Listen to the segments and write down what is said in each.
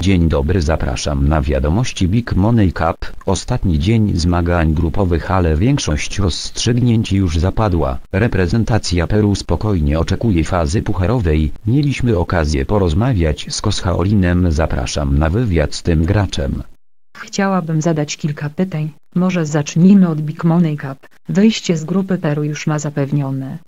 Dzień dobry zapraszam na wiadomości Big Money Cup. Ostatni dzień zmagań grupowych ale większość rozstrzygnięć już zapadła. Reprezentacja Peru spokojnie oczekuje fazy pucharowej. Mieliśmy okazję porozmawiać z Koshaolinem zapraszam na wywiad z tym graczem. Chciałabym zadać kilka pytań. Może zacznijmy od Big Money Cup. Wyjście z grupy Peru już ma zapewnione.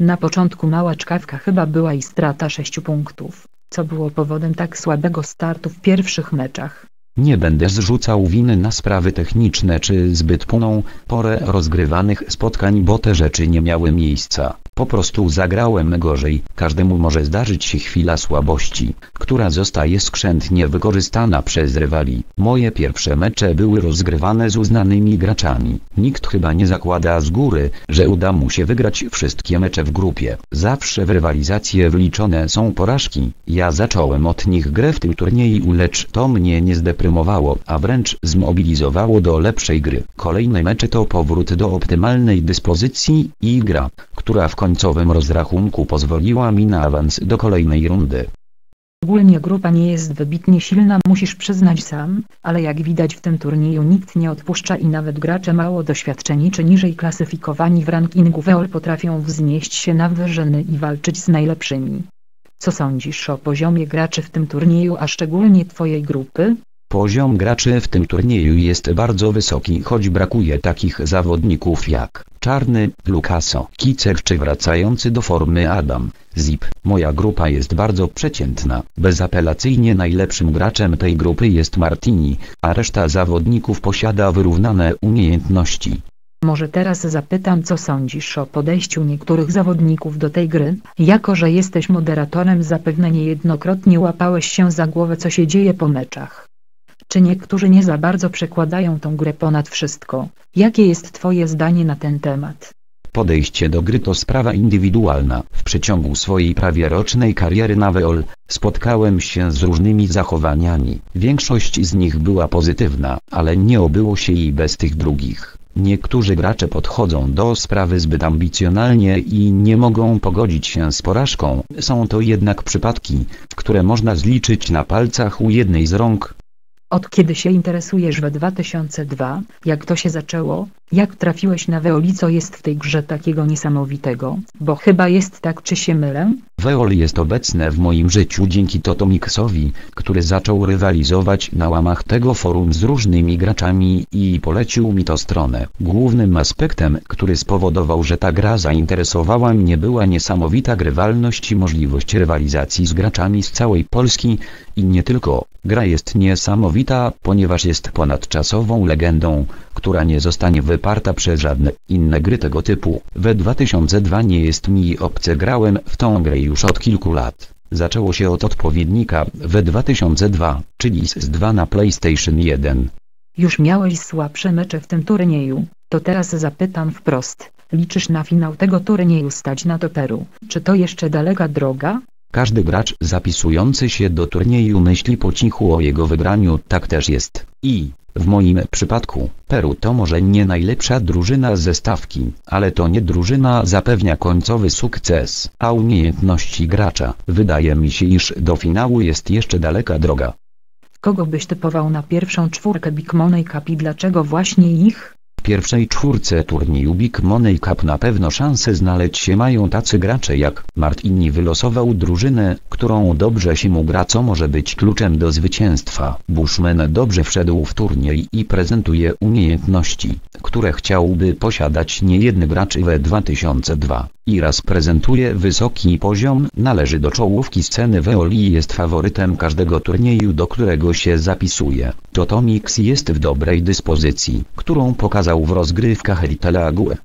Na początku mała czkawka chyba była i strata 6 punktów, co było powodem tak słabego startu w pierwszych meczach. Nie będę zrzucał winy na sprawy techniczne czy zbyt późną porę rozgrywanych spotkań, bo te rzeczy nie miały miejsca. Po prostu zagrałem gorzej. Każdemu może zdarzyć się chwila słabości, która zostaje skrzętnie wykorzystana przez rywali. Moje pierwsze mecze były rozgrywane z uznanymi graczami. Nikt chyba nie zakłada z góry, że uda mu się wygrać wszystkie mecze w grupie. Zawsze w rywalizację wliczone są porażki. Ja zacząłem od nich grę w tym turnieju, lecz to mnie nie zdeprymowało, a wręcz zmobilizowało do lepszej gry. Kolejne mecze to powrót do optymalnej dyspozycji i gra, która w końcowym rozrachunku pozwoliła mi na awans do kolejnej rundy. Ogólnie grupa nie jest wybitnie silna musisz przyznać sam, ale jak widać w tym turnieju nikt nie odpuszcza i nawet gracze mało doświadczeni czy niżej klasyfikowani w rankingu WEOL potrafią wznieść się na wyżyny i walczyć z najlepszymi. Co sądzisz o poziomie graczy w tym turnieju a szczególnie twojej grupy? Poziom graczy w tym turnieju jest bardzo wysoki choć brakuje takich zawodników jak Czarny, Lucaso, Kicer czy wracający do formy Adam, Zip. Moja grupa jest bardzo przeciętna. Bezapelacyjnie najlepszym graczem tej grupy jest Martini, a reszta zawodników posiada wyrównane umiejętności. Może teraz zapytam co sądzisz o podejściu niektórych zawodników do tej gry, jako że jesteś moderatorem zapewne niejednokrotnie łapałeś się za głowę co się dzieje po meczach. Czy niektórzy nie za bardzo przekładają tą grę ponad wszystko? Jakie jest twoje zdanie na ten temat? Podejście do gry to sprawa indywidualna. W przeciągu swojej prawie rocznej kariery na WEOL, spotkałem się z różnymi zachowaniami. Większość z nich była pozytywna, ale nie obyło się i bez tych drugich. Niektórzy gracze podchodzą do sprawy zbyt ambicjonalnie i nie mogą pogodzić się z porażką. Są to jednak przypadki, które można zliczyć na palcach u jednej z rąk. Od kiedy się interesujesz w 2002, jak to się zaczęło, jak trafiłeś na Weoli co jest w tej grze takiego niesamowitego, bo chyba jest tak czy się mylę? Weol jest obecne w moim życiu dzięki Totomixowi, który zaczął rywalizować na łamach tego forum z różnymi graczami i polecił mi to stronę. Głównym aspektem, który spowodował, że ta gra zainteresowała mnie była niesamowita grywalność i możliwość rywalizacji z graczami z całej Polski i nie tylko. Gra jest niesamowita, ponieważ jest ponadczasową legendą, która nie zostanie wyparta przez żadne inne gry tego typu. We 2002 nie jest mi obce grałem w tą grę już od kilku lat. Zaczęło się od odpowiednika we 2002, czyli SS2 na PlayStation 1. Już miałeś słabsze mecze w tym turnieju, to teraz zapytam wprost. Liczysz na finał tego turnieju stać na to Peru? Czy to jeszcze daleka droga? Każdy gracz zapisujący się do turnieju myśli po cichu o jego wygraniu, tak też jest. I, w moim przypadku, Peru to może nie najlepsza drużyna ze stawki, ale to nie drużyna zapewnia końcowy sukces, a umiejętności gracza. Wydaje mi się iż do finału jest jeszcze daleka droga. Kogo byś typował na pierwszą czwórkę Big Money Cup i dlaczego właśnie ich? Pierwszej czwórce turnieju Big Money Cup na pewno szanse znaleźć się mają tacy gracze jak Martini wylosował drużynę, którą dobrze się mu gra co może być kluczem do zwycięstwa. Bushman dobrze wszedł w turniej i prezentuje umiejętności, które chciałby posiadać niejedny gracz we 2002. Iras prezentuje wysoki poziom, należy do czołówki sceny Weoli i jest faworytem każdego turnieju do którego się zapisuje. Totomix jest w dobrej dyspozycji, którą pokazał w rozgrywkach Elitelague.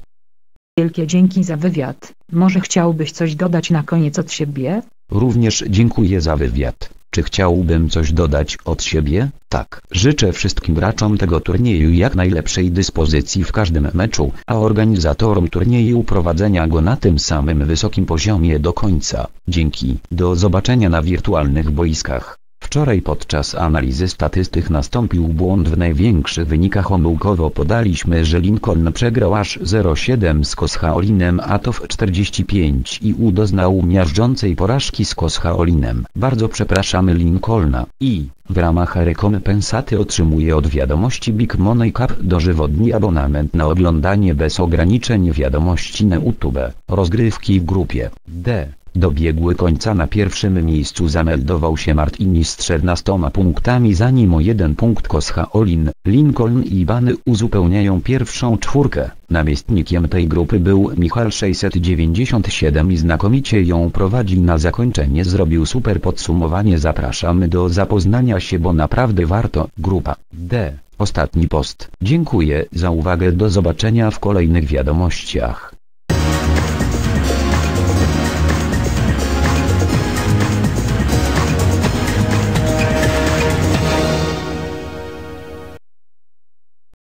Wielkie dzięki za wywiad. Może chciałbyś coś dodać na koniec od siebie? Również dziękuję za wywiad. Czy chciałbym coś dodać od siebie? Tak. Życzę wszystkim graczom tego turnieju jak najlepszej dyspozycji w każdym meczu, a organizatorom turnieju prowadzenia go na tym samym wysokim poziomie do końca. Dzięki. Do zobaczenia na wirtualnych boiskach. Wczoraj podczas analizy statystyk nastąpił błąd w największych wynikach omyłkowo podaliśmy, że Lincoln przegrał aż 0,7 z Koschaolinem a to w 45 i U doznał miażdżącej porażki z Koschaolinem. Bardzo przepraszamy Lincolna i w ramach rekompensaty otrzymuje od wiadomości Big Money Cup dożywotni abonament na oglądanie bez ograniczeń wiadomości na YouTube. Rozgrywki w grupie D. Dobiegły końca na pierwszym miejscu zameldował się Martini z 14 punktami zanim o jeden punkt Koscha Olin, Lincoln i Bany uzupełniają pierwszą czwórkę. Namiestnikiem tej grupy był Michal 697 i znakomicie ją prowadzi na zakończenie zrobił super podsumowanie zapraszamy do zapoznania się bo naprawdę warto. Grupa D. Ostatni post. Dziękuję za uwagę do zobaczenia w kolejnych wiadomościach.